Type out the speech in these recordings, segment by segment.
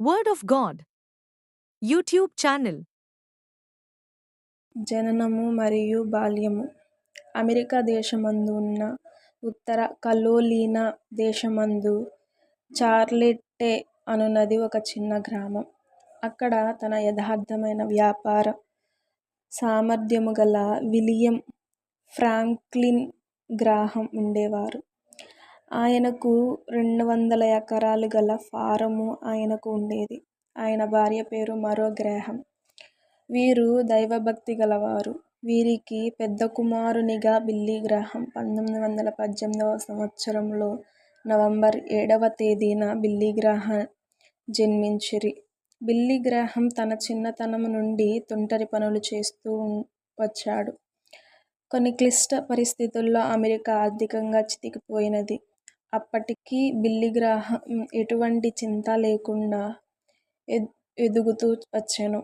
Word of God YouTube channel జననము మరియు బాల్యము America దేశమందు ఉన్న ఉత్తర కలోలినా దేశమందు చార్లెట్టే అనునది ఒక చిన్న గ్రామం. అక్కడ తన యథార్థమైన వ్యాపార సామర్థ్యము గల విలియం ఫ్రాంక్లిన్ గ్రాహం ఉండేవారు. ఆయనకు రెండు వందల ఎకరాలు గల ఫారము ఆయనకు ఉండేది. ఆయన భార్య పేరు మరో గ్రాహం. వీరు దైవభక్తి గలవారు. వీరికి పెద్ద కుమారునిగా బిల్లీ గ్రాహం పంతొమ్మిది వందల పద్దెనిమిదవ సంవత్సరంలో నవంబర్ ఏడవ తేదీన బిల్లీ గ్రాహం జన్మించిరి. బిల్లీ గ్రాహం తన చిన్నతనము నుండి తుంటరి పనులు చేస్తూ వచ్చాడు. కొన్ని క్లిష్ట పరిస్థితుల్లో అమెరికా ఆర్థికంగా చితికిపోయినది. అప్పటికీ బిల్లి గ్రాహం ఎటువంటి చింత లేకుండా ఎదుగుతూ వచ్చాను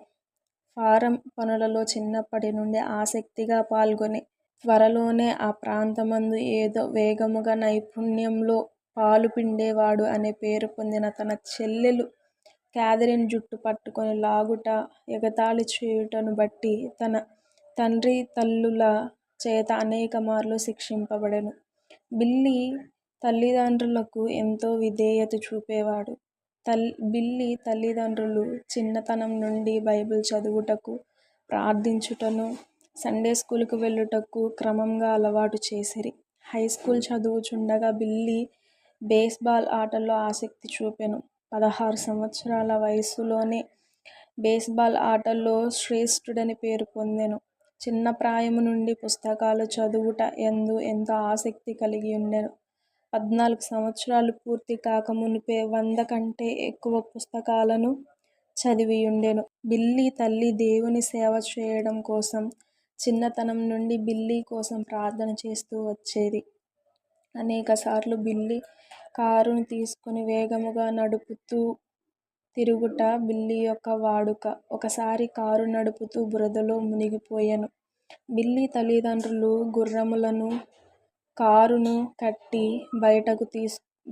ఫారం పనులలో చిన్నప్పటి నుండి ఆసక్తిగా పాల్గొని త్వరలోనే ఆ ప్రాంతమందు ఏదో వేగముగా నైపుణ్యంలో పాలు పిండేవాడు అనే పేరు పొందిన తన చెల్లెలు క్యాథరిన్ జుట్టు పట్టుకొని లాగుట, ఎగతాళి చేయుటను బట్టి తన తండ్రి తల్లుల చేత అనేక మార్లు శిక్షింపబడెను. బిల్లి తల్లిదండ్రులకు ఎంతో విధేయత చూపేవాడు. తల్ బిల్లీ తల్లిదండ్రులు చిన్నతనం నుండి బైబిల్ చదువుటకు, ప్రార్థించుటను, సండే స్కూల్కు వెళ్ళుటకు క్రమంగా అలవాటు చేసిరి. హై స్కూల్ చదువుచుండగా బిల్లీ బేస్బాల్ ఆటలో ఆసక్తి చూపెను. పదహారు సంవత్సరాల వయసులోనే బేస్బాల్ ఆటల్లో ఆటలో శ్రేష్ఠుడని పేరు పొందెను. చిన్న ప్రాయము నుండి పుస్తకాలు చదువుట ఎందు ఎంతో ఆసక్తి కలిగి ఉండెను పద్నాలుగు సంవత్సరాలు పూర్తి కాకమునుపే వంద కంటే ఎక్కువ పుస్తకాలను చదివియుండెను. బిల్లీ తల్లి దేవుని సేవ చేయడం కోసం చిన్నతనం నుండి బిల్లీ కోసం ప్రార్థన చేస్తూ వచ్చేది. అనేకసార్లు బిల్లీ కారును తీసుకొని వేగముగా నడుపుతూ తిరుగుట బిల్లీ యొక్క వాడుక. ఒకసారి కారు నడుపుతూ బురదలో మునిగిపోయాను బిల్లీ తల్లిదండ్రులు గుర్రములను కారును కట్టి బయటకు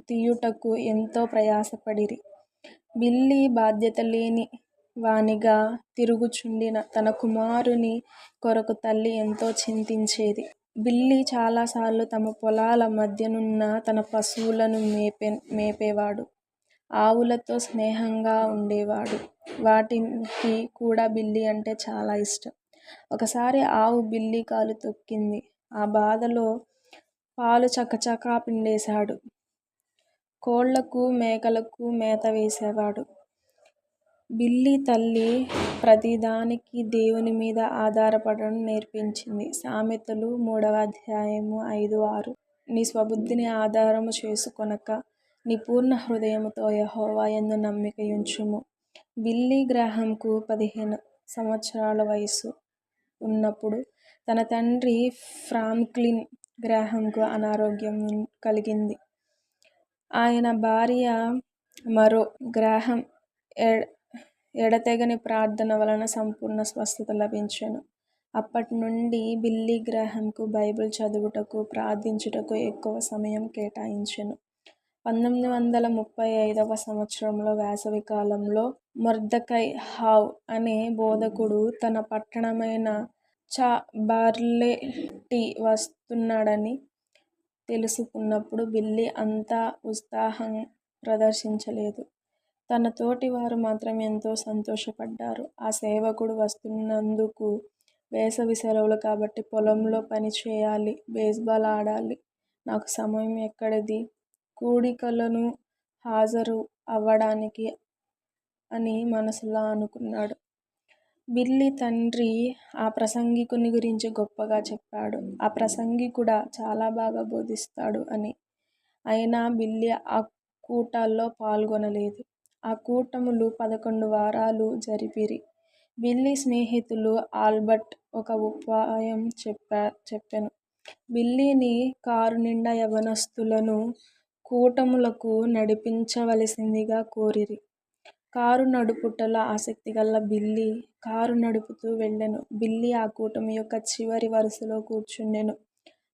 తీయుటకు ఎంతో ప్రయాసపడిరి. బిల్లి బాధ్యత లేని వానిగా తిరుగుచుండిన తన కుమారుని కొరకు తల్లి ఎంతో చింతించేది. బిల్లి చాలాసార్లు తమ పొలాల మధ్యనున్న తన పశువులను మేపే మేపేవాడు. ఆవులతో స్నేహంగా ఉండేవాడు. వాటికి కూడా బిల్లి అంటే చాలా ఇష్టం. ఒకసారి ఆవు బిల్లి కాలు తొక్కింది. ఆ బాధలో పాలు చకచకా పిండేశాడు. కోళ్ళకు, మేకలకు మేత వేసేవాడు. బిల్లి తల్లి ప్రతిదానికి దేవుని మీద ఆధారపడడం నేర్పించింది. సామెతలు మూడవ అధ్యాయము ఐదు ఆరు నీ స్వబుద్ధిని ఆధారము చేసుకొనక నీ పూర్ణ హృదయముతో యహోవా ఎందు నమ్మిక ఉంచుము బిల్లి గ్రాహంకు పదిహేను సంవత్సరాల వయసు ఉన్నప్పుడు తన తండ్రి ఫ్రాంక్లిన్ గ్రాహంకు అనారోగ్యం కలిగింది. ఆయన భార్య మరో గ్రాహం ఎడతెగని ప్రార్థన వలన సంపూర్ణ స్వస్థత లభించెను. అప్పటి నుండి బిల్లీ గ్రాహంకు బైబిల్ చదువుటకు, ప్రార్థించుటకు ఎక్కువ సమయం కేటాయించెను. పంతొమ్మిది వందల ముప్పై ఐదవ సంవత్సరంలో వేసవికాలంలో మొర్దకై హౌ అనే బోధకుడు తన పట్టణమైన చా బార్లే టీ వస్తున్నాడని తెలుసుకున్నప్పుడు బిల్లీ అంత ఉత్సాహం ప్రదర్శించలేదు. తన తోటివారు మాత్రం ఎంతో సంతోషపడ్డారు. ఆ సేవకుడు వస్తున్నందుకు వేసవి సెలవులు కాబట్టి పొలంలో పని చేయాలి, బేస్బాల్ ఆడాలి. నాకు సమయం ఎక్కడిది కూడికలను హాజరు అవ్వడానికి అని మనసులో అనుకున్నాడు. బిల్లి తండ్రి ఆ ప్రసంగికుని గురించి గొప్పగా చెప్పాడు. ఆ ప్రసంగికుడా చాలా బాగా బోధిస్తాడు అని. అయినా బిల్లి ఆ కూటాల్లో పాల్గొనలేదు. ఆ కూటములు పదకొండు వారాలు జరిపిరి. బిల్లి స్నేహితులు ఆల్బర్ట్ ఒక ఉపాయం చెప్పా చెప్పాను బిల్లీని కారునిండా యవనస్తులను కూటములకు నడిపించవలసిందిగా కోరిరి. కారు నడుపుటలో ఆసక్తిగల బిల్లీ కారు నడుపుతూ వెళ్ళెను. బిల్లీ ఆ కూటమి యొక్క చివరి వరుసలో కూర్చుండెను.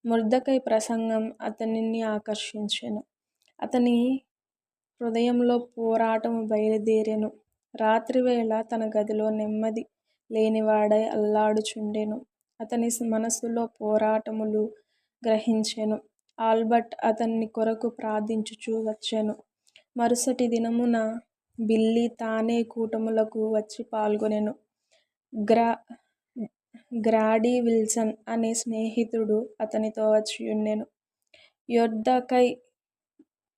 మొర్దెకై ప్రసంగం అతనిని ఆకర్షించెను. అతని హృదయంలో పోరాటము బయలుదేరెను. రాత్రివేళ తన గదిలో నెమ్మది లేనివాడై అల్లాడుచుండెను. అతని మనస్సులో పోరాటములు గ్రహించెను. ఆల్బర్ట్ అతని కొరకు ప్రార్థించుచూ వచ్చెను. మరుసటి దినమున బిల్లీ తానే కూటములకు వచ్చి పాల్గొనెను. గ్రా గ్రాడీ విల్సన్ అనే స్నేహితుడు అతనితో వచ్చియుండెను. యొర్దకై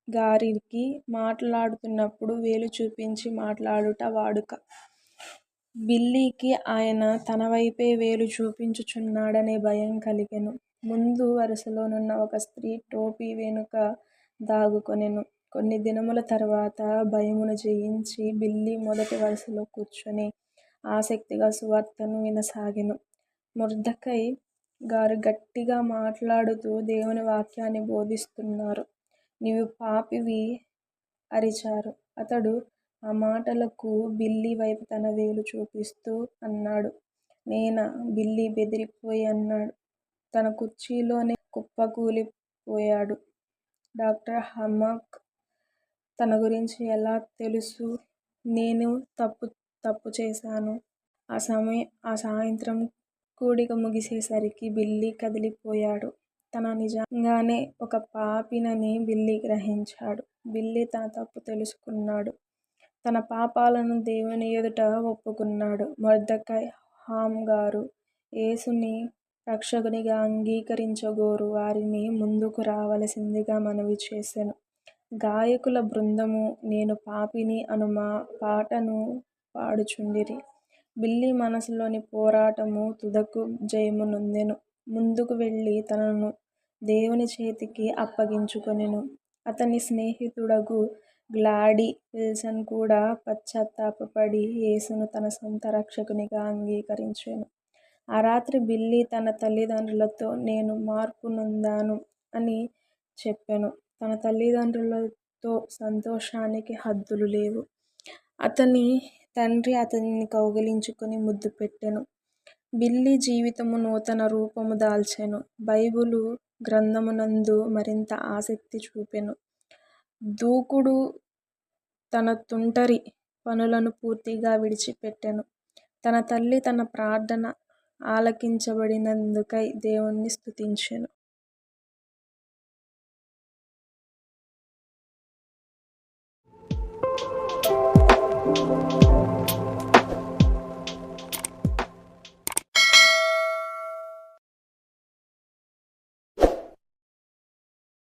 గారికి మాట్లాడుతున్నప్పుడు వేలు చూపించి మాట్లాడుట వాడుక. బిల్లీకి ఆయన తన వైపే వేలు చూపించుచున్నాడనే భయం కలిగెను. ముందు వరుసలోనున్న ఒక స్త్రీ టోపీ వెనుక దాగుకొనెను. కొన్ని దినముల తర్వాత భయమును జయించి బిల్లి మొదటి వరుసలో కూర్చొని ఆసక్తిగా సువార్తను వినసాగెను. ముర్దకై గారు గట్టిగా మాట్లాడుతూ దేవుని వాక్యాన్ని బోధిస్తున్నారు. నీవు పాపివి అరిచారు. అతడు ఆ మాటలకు బిల్లి వైపు తన వేలు చూపిస్తూ అన్నాడు. నేనా? బిల్లి బెదిరిపోయి అన్నాడు. తన కుర్చీలోనే కుప్పకూలిపోయాడు. డాక్టర్ హమాక్ తన గురించి ఎలా తెలుసు? నేను తప్పు తప్పు చేశాను. ఆ సాయంత్రం కూడిక ముగిసేసరికి బిల్లీ కదిలిపోయాడు. తన నిజంగానే ఒక పాపినని బిల్లి గ్రహించాడు. బిల్లి తన తప్పు తెలుసుకున్నాడు. తన పాపాలను దేవుని ఎదుట ఒప్పుకున్నాడు. మొర్దెకై హామ్ గారు యేసుని రక్షకునిగా అంగీకరించగోరు వారిని ముందుకు రావలసిందిగా మనవి చేశాను గాయకుల బృందము నేను పాపిని అను పాటను పాడుచుండిరి. బిల్లీ మనసులోని పోరాటము తుదకు జయము నొందెను. ముందుకు వెళ్ళి తనను దేవుని చేతికి అప్పగించుకొనెను. అతని స్నేహితుడగు గ్లాడీ విల్సన్ కూడా పశ్చాత్తాపపడి యేసును తన సొంత రక్షకునిగా అంగీకరించెను. ఆ రాత్రి బిల్లీ తన తల్లిదండ్రులతో నేను మార్పు నొందాను అని చెప్పెను. తన తల్లిదండ్రులతో సంతోషానికి హద్దులు లేవు. అతని తండ్రి అతనిని కౌగిలించుకొని ముద్దు పెట్టెను. బిల్లీ జీవితము నూతన రూపము దాల్చెను. బైబిలు గ్రంథమునందు మరింత ఆసక్తి చూపెను. దూకుడు తన తుంటరి పనులను పూర్తిగా విడిచిపెట్టెను. తన తల్లి తన ప్రార్థన ఆలకించబడినందుకై దేవుణ్ణి స్తుతించెను.